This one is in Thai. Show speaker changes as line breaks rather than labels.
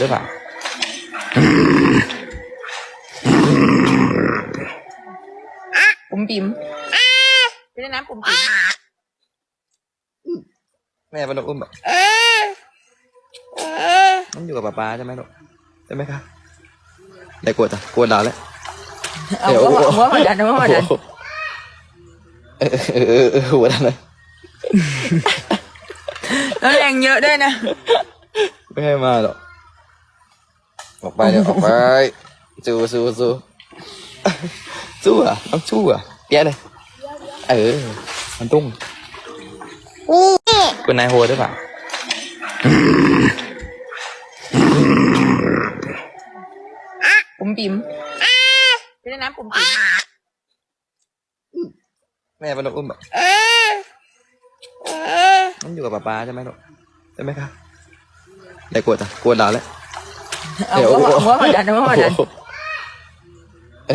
หรือเปล่า
ปุ่มปิ๋มไม่ได้น้ำปุ่มปิ๋ม
แม่เป็นนกอุ้มแบบมันอยู่กับป๊าป๊าใช่ไหมลูกใช่ไหมคะได้กลัวจ้ะกลัวดาวแล้ว
เอาหัวหัวมาดันหัวมาดัน
เออเออเออเออหัวดันเลย
แล้วแรงเยอะด้วยนะ
ไม่ให้มาหรอก ออกไปเดี๋ยวออกไปสู้สู้สู้สู้อะต้องสู้อะแย่เลยเออมันตุ้งคุณนายโฮหรือเปล่า
ปุ่มปิ๋มไม่ได้น้ำปุ่มปิ๋ม
แม่เป็นนกอุ้มแบบมันอยู่กับป๊าป๊าใช่ไหมลูกใช่ไหมคะได้กลัวจ้ะกลัวดาวแล้ว
เอาหัวหัวมาดั